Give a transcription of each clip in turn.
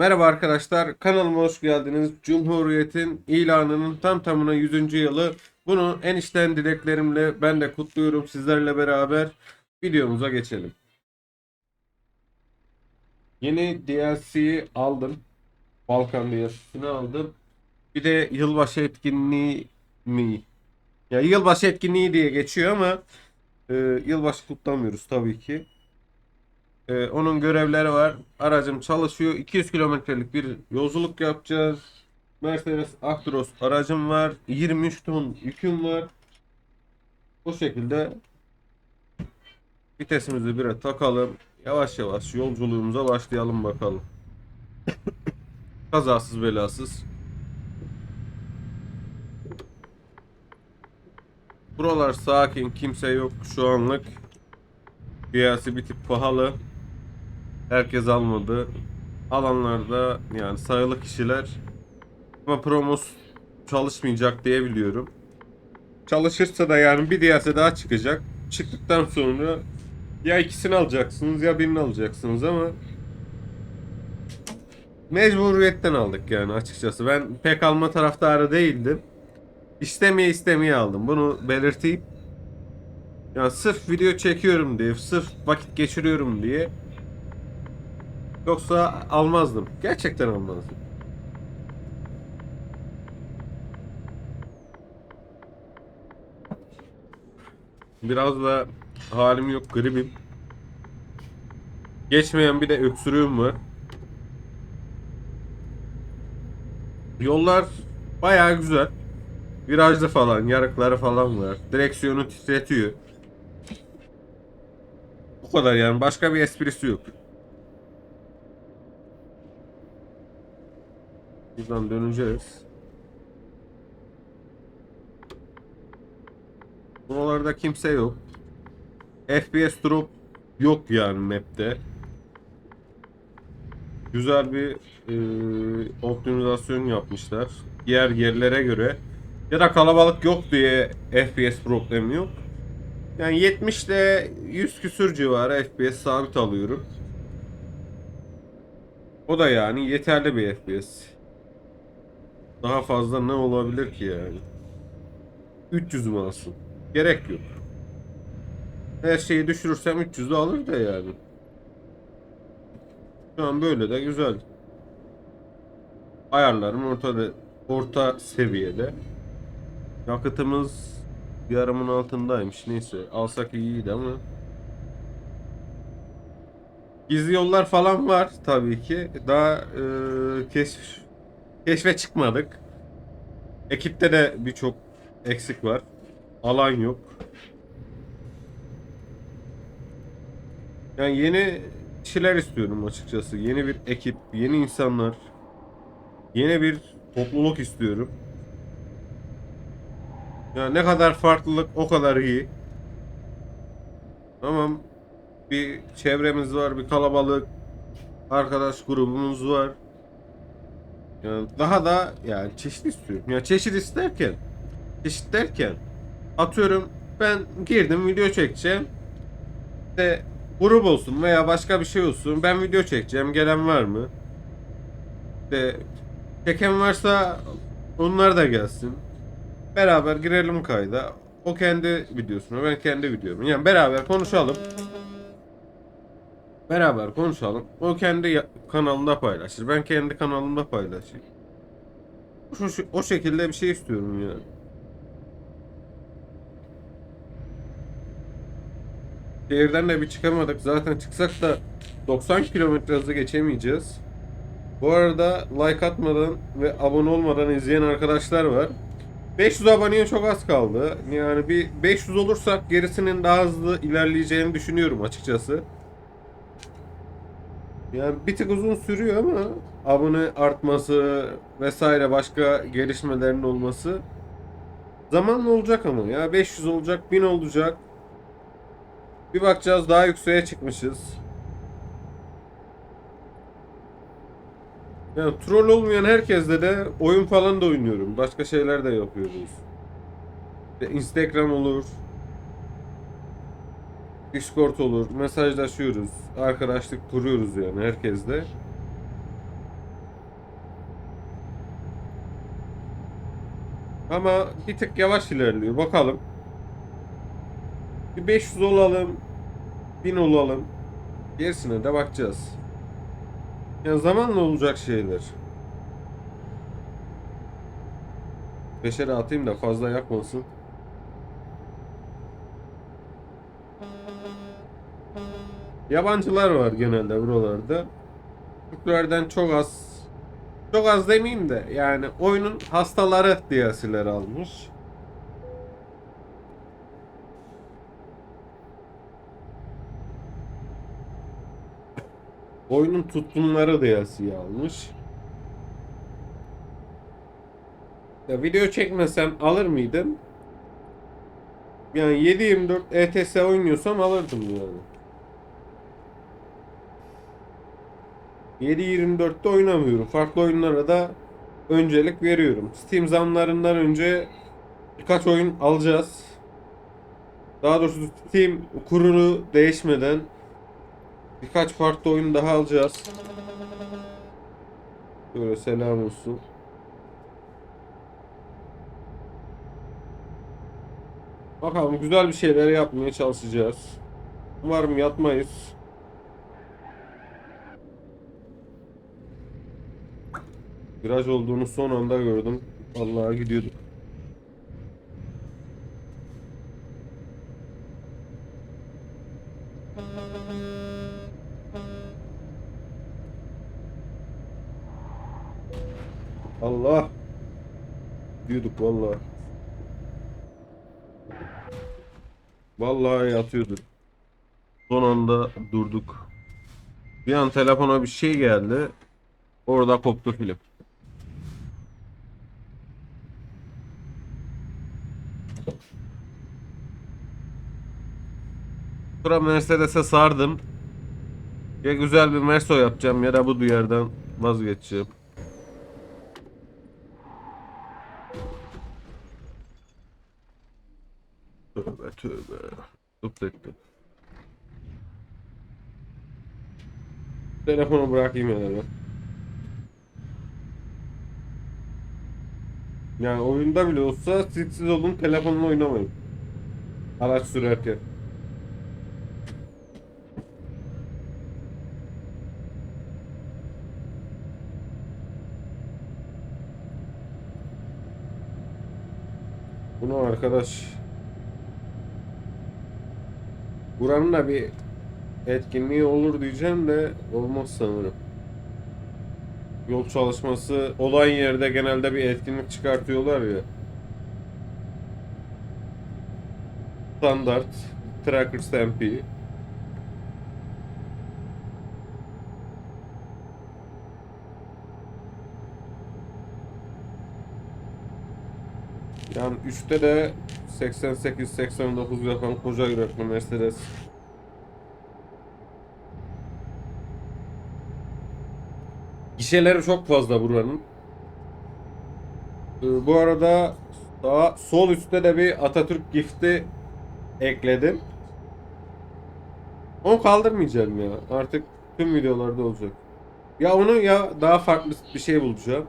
Merhaba arkadaşlar, kanalıma hoş geldiniz. Cumhuriyet'in ilanının tam tamına 100. yılı. Bunu en içten dileklerimle ben de kutluyorum sizlerle beraber. Videomuza geçelim. Yeni DLC'yi aldım. Balkan DLC'sini aldım. Bir de yılbaşı etkinliği mi? Ya yılbaşı etkinliği diye geçiyor ama e, yılbaşı kutlamıyoruz tabii ki. Ee, onun görevleri var. Aracım çalışıyor. 200 kilometrelik bir yolculuk yapacağız. Mercedes Actros aracım var. 23 ton yüküm var. Bu şekilde vitesimizi bire takalım. Yavaş yavaş yolculuğumuza başlayalım bakalım. Kazasız belasız. Buralar sakin, kimse yok şu anlık. Piyası bir tık pahalı. Herkes almadı. Alanlarda yani sayılı kişiler ama promos çalışmayacak diye biliyorum. Çalışırsa da yani bir diyase daha çıkacak. Çıktıktan sonra ya ikisini alacaksınız ya birini alacaksınız ama mecburiyetten aldık yani açıkçası. Ben pek alma taraftarı değildim. İstemeye istemeye aldım. Bunu belirteyim. Ya sırf video çekiyorum diye, sırf vakit geçiriyorum diye Yoksa almazdım. Gerçekten almazdım. Biraz da halim yok, gribim. Geçmeyen bir de öksürüğüm var. Yollar bayağı güzel. Virajlı falan, yarıkları falan var. Direksiyonu titretiyor. Bu kadar yani. Başka bir esprisi yok. Buradan döneceğiz. Buralarda kimse yok. FPS drop yok yani map'te. Güzel bir e, optimizasyon yapmışlar. Diğer yerlere göre. Ya da kalabalık yok diye FPS problemi yok. Yani 70 ile 100 küsür civarı FPS sabit alıyorum. O da yani yeterli bir FPS. Daha fazla ne olabilir ki yani? 300 mü alsın? Gerek yok. Her şeyi düşürürsem 300'ü alır da yani. Şu an böyle de güzel. Ayarlarım ortada orta seviyede. Yakıtımız yarımın altındaymış. Neyse alsak iyiydi ama. Gizli yollar falan var tabii ki. Daha e, keşf keşfe çıkmadık. Ekipte de birçok eksik var. Alan yok. Yani yeni kişiler istiyorum açıkçası. Yeni bir ekip, yeni insanlar. Yeni bir topluluk istiyorum. Yani ne kadar farklılık o kadar iyi. Tamam. Bir çevremiz var, bir kalabalık arkadaş grubumuz var. Yani daha da yani çeşit istiyorum. Ya çeşit isterken çeşit derken atıyorum ben girdim video çekeceğim. İşte grup olsun veya başka bir şey olsun. Ben video çekeceğim. Gelen var mı? İşte çeken varsa onlar da gelsin. Beraber girelim kayda. O kendi videosunu, ben kendi videomu. Yani beraber konuşalım. Beraber konuşalım. O kendi kanalında paylaşır. Ben kendi kanalımda paylaşayım. Şu, o şekilde bir şey istiyorum yani. Şehirden de bir çıkamadık. Zaten çıksak da 90 kilometre hızı geçemeyeceğiz. Bu arada like atmadan ve abone olmadan izleyen arkadaşlar var. 500 aboneye çok az kaldı. Yani bir 500 olursak gerisinin daha hızlı ilerleyeceğini düşünüyorum açıkçası. Yani bir tık uzun sürüyor ama abone artması vesaire başka gelişmelerin olması zamanla olacak ama ya 500 olacak 1000 olacak bir bakacağız daha yükseğe çıkmışız. Yani troll olmayan herkesle de oyun falan da oynuyorum. Başka şeyler de yapıyoruz. Instagram olur. Discord olur, mesajlaşıyoruz, arkadaşlık kuruyoruz yani herkesle. Ama bir tık yavaş ilerliyor. Bakalım. Bir 500 olalım. 1000 olalım. Gerisine de bakacağız. Ya zamanla olacak şeyler. Beşeri atayım da fazla yakmasın. Yabancılar var genelde buralarda. Türklerden çok az çok az demeyeyim de yani oyunun hastaları DLC'ler almış. Oyunun tutkunları DLC'yi almış. Ya video çekmesem alır mıydım? Yani 7-24 ETS oynuyorsam alırdım yani. 7.24'te oynamıyorum. Farklı oyunlara da öncelik veriyorum. Steam zamlarından önce birkaç oyun alacağız. Daha doğrusu Steam kurulu değişmeden birkaç farklı oyun daha alacağız. Böyle selam olsun. Bakalım güzel bir şeyler yapmaya çalışacağız. Umarım yatmayız. Viraj olduğunu son anda gördüm. Vallahi gidiyorduk. Allah. Gidiyorduk vallahi. Vallahi yatıyorduk. Son anda durduk. Bir an telefona bir şey geldi. Orada koptu film. Sonra Mercedes'e sardım. Ya güzel bir Merso yapacağım ya da bu duyardan vazgeçeceğim. Tövbe tövbe. Tut ettim. Telefonu bırakayım yani. Yani oyunda bile olsa sessiz olun telefonla oynamayın. Araç sürerken. Bunu arkadaş Buranın da bir etkinliği olur diyeceğim de olmaz sanırım. Yol çalışması olan yerde genelde bir etkinlik çıkartıyorlar ya. Standart Tracker Stampede. Yani 3'te de 88-89 yapan koca yürekli Mercedes. Gişeleri çok fazla buranın. Ee, bu arada daha sol üstte de bir Atatürk gifti ekledim. Onu kaldırmayacağım ya. Artık tüm videolarda olacak. Ya onu ya daha farklı bir şey bulacağım.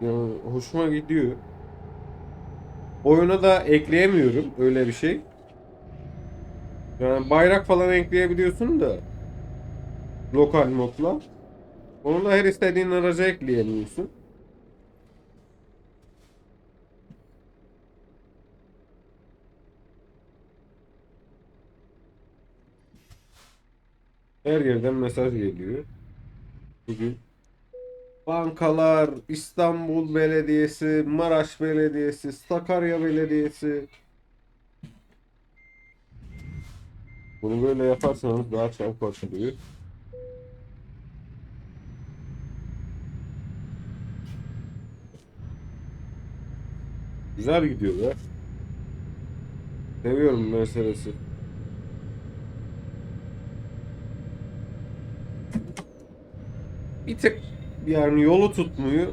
Ya hoşuma gidiyor. Oyuna da ekleyemiyorum öyle bir şey. Yani bayrak falan ekleyebiliyorsun da lokal modla. Onu da her istediğin araca ekleyemiyorsun. Her yerden mesaj geliyor. Bugün bankalar, İstanbul Belediyesi, Maraş Belediyesi, Sakarya Belediyesi. Bunu böyle yaparsanız daha çabuk açılıyor. Güzel gidiyor be. Seviyorum Mercedes'i. Bir tık yani yolu tutmuyor.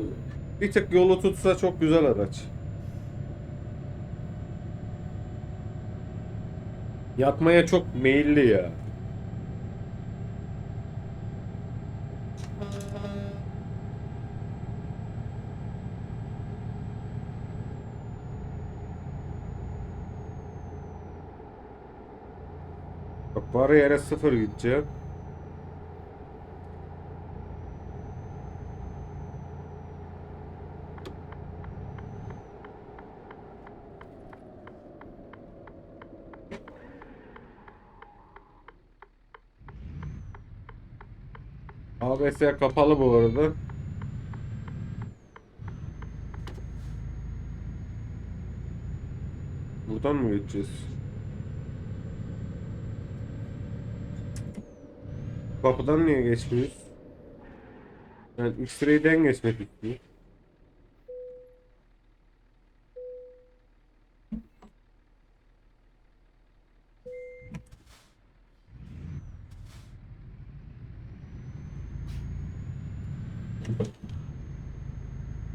Bir tık yolu tutsa çok güzel araç. Yatmaya çok meyilli ya. Bak var yere sıfır gideceğim. ABS kapalı bu arada. Buradan mı geçeceğiz? Kapıdan niye geçmiyoruz? Ben X-ray'den geçmek istiyorum.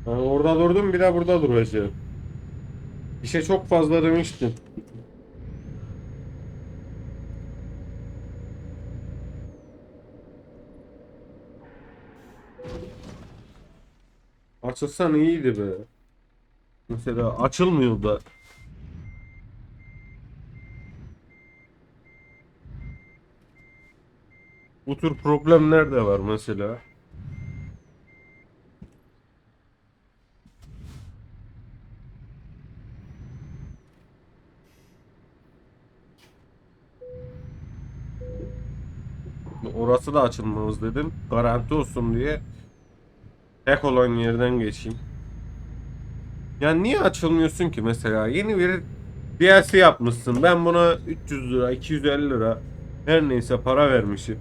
Ben orada durdum bir de burada duracağım. İşe çok fazla demiştim. Açılsan iyiydi be. Mesela açılmıyor da. Bu tür problemler de var mesela. Orası da açılmamız dedim. Garanti olsun diye tek olan yerden geçeyim. Yani niye açılmıyorsun ki mesela? Yeni bir DLC yapmışsın. Ben buna 300 lira, 250 lira her neyse para vermişim.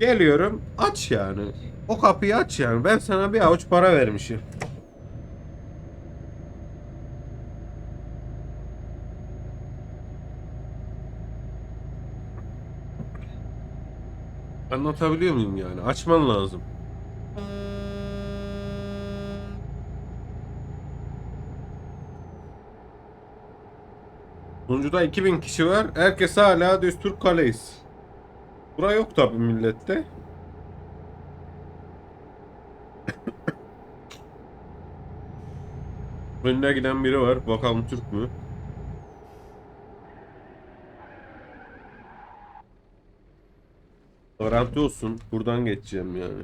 Geliyorum aç yani. O kapıyı aç yani. Ben sana bir avuç para vermişim. Anlatabiliyor muyum yani? Açman lazım. Sunucuda 2000 kişi var. Herkes hala düstur kaleyiz. Bura yok tabi millette. Önüne giden biri var. Bakalım Türk mü? Garanti olsun. Buradan geçeceğim yani.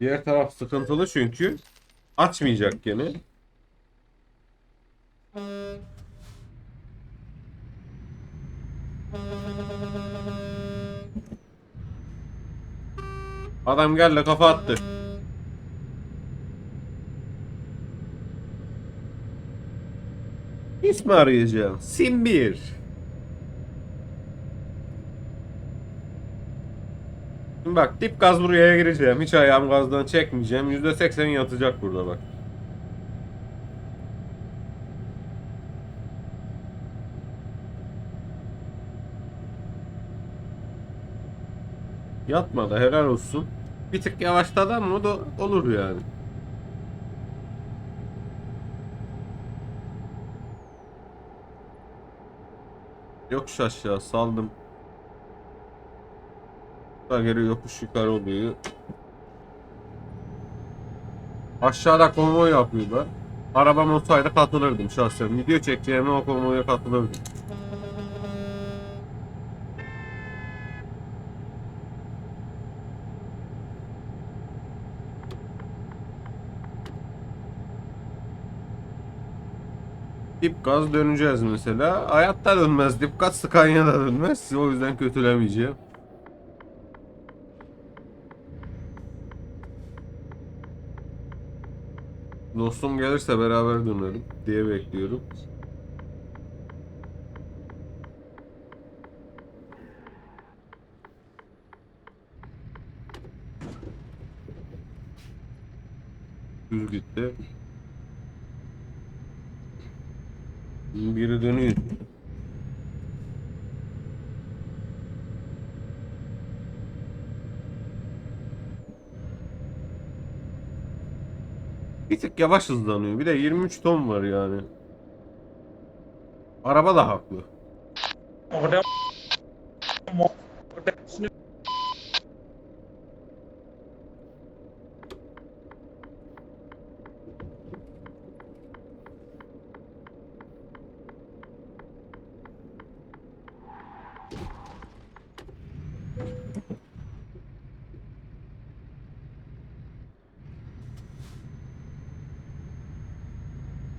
Diğer taraf sıkıntılı çünkü açmayacak gene. Adam geldi kafa attı. İsmi arayacağım. Sim 1. Şimdi bak dip gaz buraya gireceğim. Hiç ayağım gazdan çekmeyeceğim. %80 yatacak burada bak. Yatmadı helal olsun. Bir tık yavaşladı ama o da olur yani. Yokuş aşağı saldım. Daha geri yokuş yukarı oluyor. Aşağıda konvoy yapıyorlar. Arabam olsaydı katılırdım şahsen. Video çekeceğime o konvoya katılırdım. Gaz döneceğiz mesela. Hayatta dönmez. Dip gaz Scania'da dönmez. O yüzden kötülemeyeceğim. Dostum gelirse beraber dönelim diye bekliyorum. Düz gitti. Biri dönüyor. Bir tık yavaş hızlanıyor. Bir de 23 ton var yani. Araba da haklı. Orada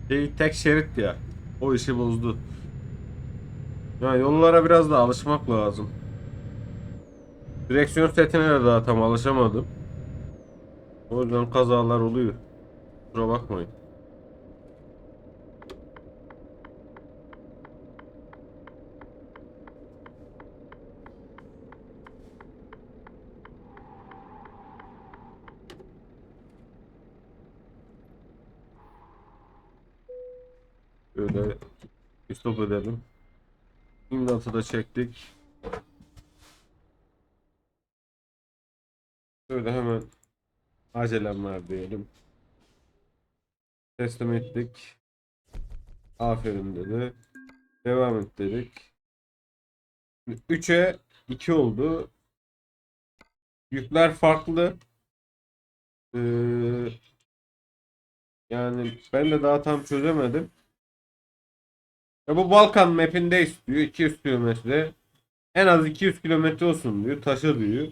Şey, tek şerit ya. O işi bozdu. Ya yollara biraz daha alışmak lazım. Direksiyon setine de daha tam alışamadım. O yüzden kazalar oluyor. Kusura bakmayın. Böyle bir stop edelim. İmdatı da çektik. Şöyle hemen acelem var diyelim. Teslim ettik. Aferin dedi. Devam et dedik. 3'e 2 oldu. Yükler farklı. Ee, yani ben de daha tam çözemedim. Ya bu Balkan map'inde istiyor 200 kilometre. En az 200 kilometre olsun diyor. Taşı diyor.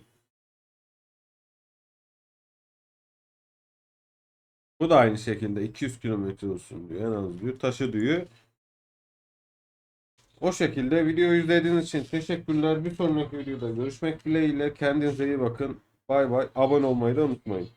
Bu da aynı şekilde 200 kilometre olsun diyor. En az diyor. Taşı diyor. O şekilde videoyu izlediğiniz için teşekkürler. Bir sonraki videoda görüşmek dileğiyle. Kendinize iyi bakın. Bay bay. Abone olmayı da unutmayın.